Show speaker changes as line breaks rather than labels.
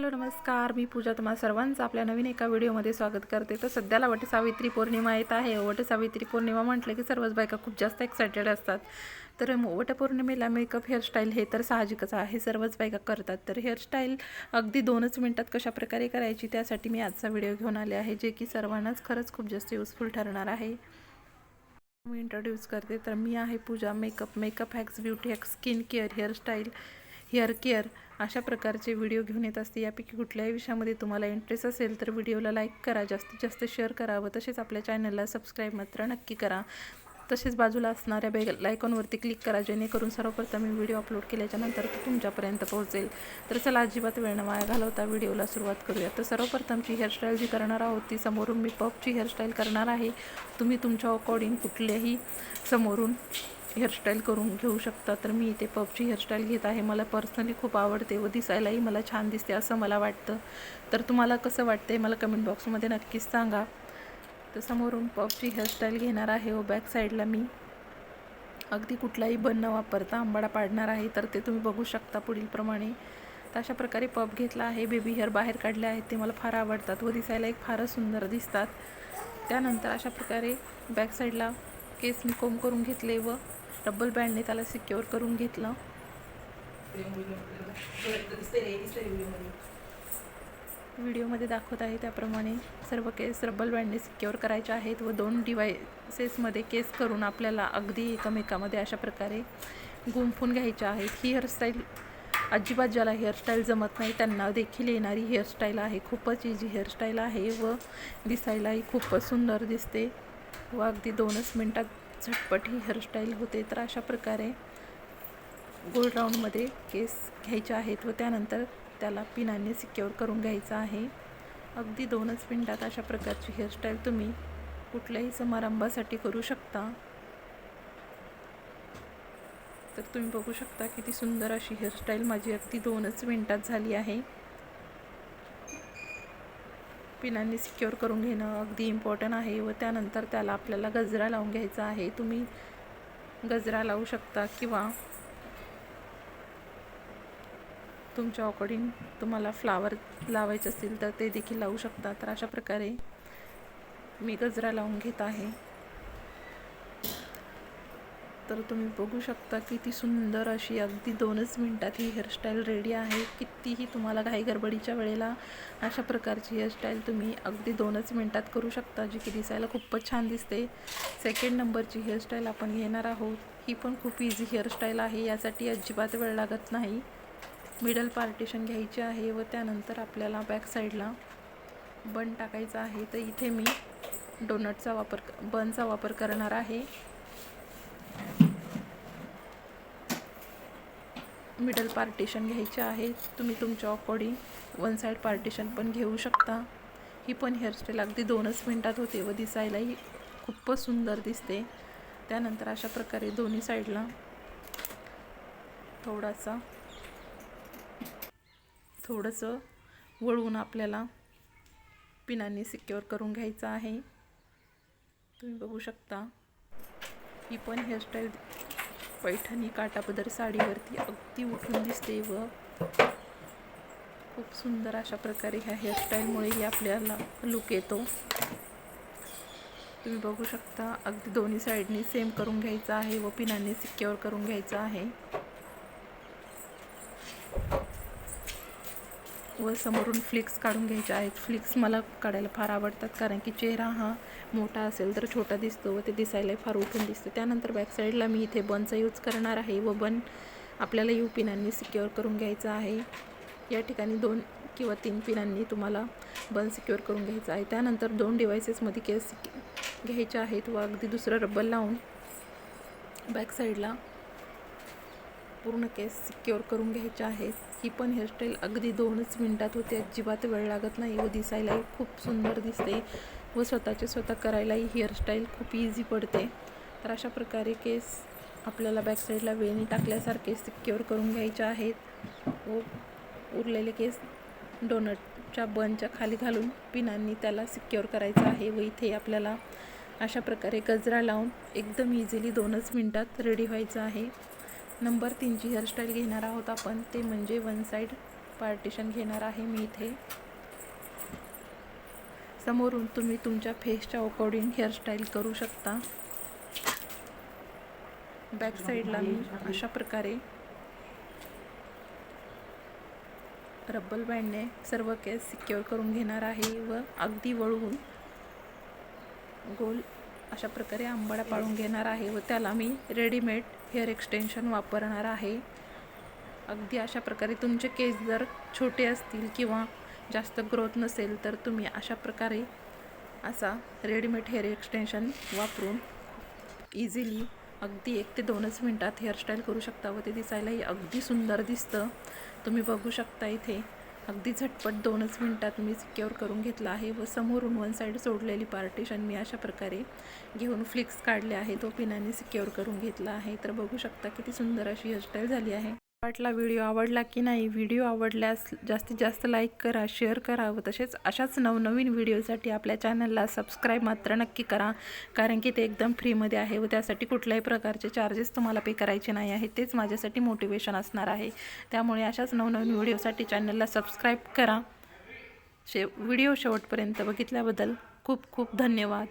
Hello नमस्कार. मी पूजा तुम्हा सर्वांचं आपल्या नवीन एका व्हिडिओमध्ये स्वागत करते. तर सध्याला वट सावित्री पौर्णिमा येत आहे. वट सावित्री पौर्णिमा म्हटलं की सर्वच बायका खूप जास्त एक्सायटेड असतात. तर वटपौर्णिमेला मेकअप हेअरस्टाईल हे तर साहजिकच आहे. सर्वच बायका करतात. तर हेअरस्टाईल अगदी दोनच मिनटात कशा प्रकारे करायची त्यासाठी मी आजचा व्हिडिओ घेऊन आले आहे जे की सर्वांनाच खरंच खूप जास्त युजफुल ठरणार आहे. मी इंट्रोड्यूस करते. तर मी आहे Pooja. Makeup makeup hacks beauty hacks skin care hairstyle hair care अशा प्रकारचे व्हिडिओ घेऊन येत असते. यापैकी कुठल्याही विषयामध्ये तुम्हाला इंटरेस्ट असेल तर व्हिडिओला लाईक करा. जास्तीत जास्त शेअर करा व तसेच आपल्या चॅनलला सबस्क्राईब मात्र नक्की करा. तसेच बाजूला असणाऱ्या बेल आयकॉनवरती क्लिक करा. जेणेकरून सर्वप्रथम मी व्हिडिओ अपलोड केल्याच्यानंतर तो तुमच्यापर्यंत पोहोचेल. तर चला अजिबात वेळ न वाया घालवता व्हिडिओला सुरुवात करूया. तर सर्वप्रथमची हेअरस्टाईल जी करणार आहोत ती समोरून मी पफची हेअरस्टाईल करणार आहे. तुम्ही तुमच्या अकॉर्डिंग कुठल्याही समोरून हेअरस्टाईल करून घेऊ शकता. तर मी इथे पफची हेअरस्टाईल घेत आहे. मला पर्सनली खूप आवडते व दिसायलाही मला छान दिसते असं मला वाटतं. तर तुम्हाला कसं वाटते मला कमेंट बॉक्समध्ये नक्कीच सांगा. तर समोरून पफची हेअरस्टाईल घेणार आहे व बॅक साईडला मी. अगदी कुठलाही बन न वापरता आंबाडा पाडणार आहे. तर ते तुम्ही बघू शकता पुढीलप्रमाणे तर अशा प्रकारे पफ घेतला आहे. बेबी हेअर बाहेर काढले आहेत. ते मला फार आवडतात व दिसायला एक फारच सुंदर दिसतात. त्यानंतर अशा प्रकारे बॅक साईडला केस मी कोंब करून घेतले व डबल बँडने त्याला सिक्युअर करून घेतलं. व्हिडिओमध्ये दाखवत आहे त्याप्रमाणे सर्व केस रब्बल बँडने सिक्युअर करायचे आहेत व दोन डिवायसेसमध्ये केस करून आपल्याला अगदी एकमेकामध्ये अशा प्रकारे गुंफून घ्यायच्या आहेत. ही हेअरस्टाईल अजिबात ज्याला हेअरस्टाईल जमत नाही त्यांना देखील येणारी हेअरस्टाईल आहे. खूपच इझी हेअरस्टाईल आहे व दिसायलाही खूपच सुंदर दिसते व अगदी दोनच मिनटात झटपट ही हेअरस्टाईल होते. तर अशा प्रकारे गोल राऊंडमध्ये केस घ्यायचे आहेत व त्यानंतर त्याला पिनाने सिक्युअर करून घ्यायचं आहे. अगदी दोनच मिनटात अशा प्रकारची हेअरस्टाईल तुम्ही कुठल्याही समारंभासाठी करू शकता. तर तुम्ही बघू शकता किती सुंदर अशी हेअरस्टाईल माझी अगदी दोनच मिनटात झाली आहे. पिनांनी सिक्युअर करून घेणं अगदी इम्पॉर्टंट आहे व त्यानंतर त्याला आपल्याला गजरा लावून घ्यायचा आहे. तुम्ही गजरा लावू शकता किंवा तुमच्या अकॉर्डिंग तुम्हाला फ्लावर लावायचे असतील तर ते देखील लावू शकता तर अशा प्रकारे मी गजरा लावून घेत आहे. तर तुम्ही बघू शकता किती सुंदर अशी अगदी दोनच मिनटात ही हेअरस्टाईल रेडी आहे. कितीही तुम्हाला घाई गडबडीच्या वेळेला अशा प्रकारची हेअरस्टाईल तुम्ही अगदी दोनच मिनटात करू शकता जी की दिसायला खूपच छान दिसते. सेकंड नंबरची हेअरस्टाईल आपण घेणार आहोत. ही पण खूप इझी हेअरस्टाईल आहे यासाठी अजिबात वेळ लागत नाही. मिडल पार्टिशन घ्यायची आहे व त्यानंतर आपल्याला बॅक साईडला बन टाकायचा आहे. तर इथे मी डोनटचा वापर बनचा वापर करणार आहे. मिडल पार्टिशन घ्यायचे आहे. तुम्ही तुमच्या अकॉर्डिंग वन साईड पार्टिशन पण घेऊ शकता. ही पण हेअरस्टाईल अगदी दोनच मिनटात होते व दिसायलाही खूपच सुंदर दिसते. त्यानंतर अशा प्रकारे दोन्ही साईडला थोडासा थोडंसं वळवून आपल्याला पिनांनी सिक्युअर करून घ्यायचं आहे. तुम्ही बघू शकता. ही पण हेअरस्टाईल पैठणी काटापदर साडीवरती अगदी उठून दिसते व खूप सुंदर अशा प्रकारे ह्या हेअरस्टाईलमुळेही आपल्याला लुक येतो. तुम्ही बघू शकता अगदी दोन्ही साईडनी सेम करून घ्यायचा आहे व पिनांनी सिक्युअर करून घ्यायचा आहे. व समोरून फ्लिक्स काढून घ्यायचे आहेत. फ्लिक्स मला काढायला फार आवडतात कारण की चेहरा हा मोठा असेल तर छोटा दिसतो व ते दिसायला फार उठून दिसतं. त्यानंतर बॅकसाईडला मी इथे बनचा यूज करणार आहे व बन आपल्याला यू पिनांनी सिक्युअर करून घ्यायचा आहे. या ठिकाणी दोन किंवा तीन पिनांनी तुम्हाला बन सिक्युअर करून घ्यायचा आहे. त्यानंतर दोन डिवायसेसमध्ये केस घ्यायचे आहेत व अगदी दुसरं रब्बल लावून बॅकसाईडला पूर्ण केस सिक्युअर करून घ्यायचे आहेत ही पण हेअरस्टाईल अगदी दोनच मिनटात होते. अजिबात वेळ लागत नाही व दिसायलाही खूप सुंदर दिसते व स्वतःचे स्वतः करायलाही हेअरस्टाईल खूप इझी पडते. तर अशा प्रकारे केस आपल्याला बॅक साईडला वेणी टाकल्यासारखे सिक्युअर करून घ्यायचे आहेत व उरलेले केस डोनटच्या बनच्या खाली घालून पिनांनी त्याला सिक्युअर करायचं आहे व इथे आपल्याला अशा प्रकारे गजरा लावून एकदम इझिली दोनच मिनटात रेडी व्हायचं आहे वेणी टाकल्यासारखे सिक्युअर करून घ्यायचे आहेत. व उरलेले केस डोनटच्या बनच्या खाली घालून पिनांनी त्याला सिक्युअर करायचं आहे व इथे आपल्याला अशा प्रकारे गजरा लावून एकदम इझिली दोनच मिनटात रेडी व्हायचं आहे. नंबर तीनची हेअरस्टाईल घेणार आहोत आपण. ते म्हणजे वन साईड पार्टिशन घेणार आहे मी इथे. समोरून तुम्ही तुमच्या फेसच्या अकॉर्डिंग हेअरस्टाईल करू शकता. बॅक साईडला मी अशा प्रकारे रब्बल बँडने सर्व केस सिक्युअर करून घेणार आहे व अगदी वळवून गोल अशा प्रकारे आंबाडा पाळून घेणार आहे व त्याला मी रेडीमेड हेअर एक्सटेन्शन वापरणार आहे. अगदी अशा प्रकारे तुमचे केस जर छोटे असतील किंवा जास्त ग्रोथ नसेल तर तुम्ही अशा प्रकारे असा रेडीमेड हेअर एक्सटेन्शन वापरून इझिली अगदी एक ते दोनच मिनटात हेअरस्टाईल करू शकता व ते दिसायलाही अगदी सुंदर दिसतं. तुम्ही बघू शकता इथे अगदी झटपट दोनच मिनटात मी सिक्युअर करून घेतला आहे व समोरून वन साईड सोडलेली पार्टिशन मी अशा प्रकारे घेऊन फ्लिक्स काढले आहे. तो पिनाने सिक्युअर करून घेतला आहे. तर बघू शकता किती सुंदर अशी हेअरस्टाईल झाली आहे. वाटला व्हिडिओ आवडला की नाही व्हिडिओ आवडल्यास जास्तीत जास्त लाईक करा शेअर करा व तसेच अशाच नवनवीन व्हिडिओसाठी आपल्या चॅनलला सबस्क्राईब मात्र नक्की करा कारण की ते एकदम फ्रीमध्ये आहे व त्यासाठी कुठल्याही प्रकारचे चार्जेस तुम्हाला पे करायचे नाही आहे तेच माझ्यासाठी मोटिवेशन असणार आहे. त्यामुळे अशाच नवनवीन व्हिडिओसाठी चॅनलला सबस्क्राईब करा. शे व्हिडिओ शेवटपर्यंत बघितल्याबद्दल खूप खूप धन्यवाद.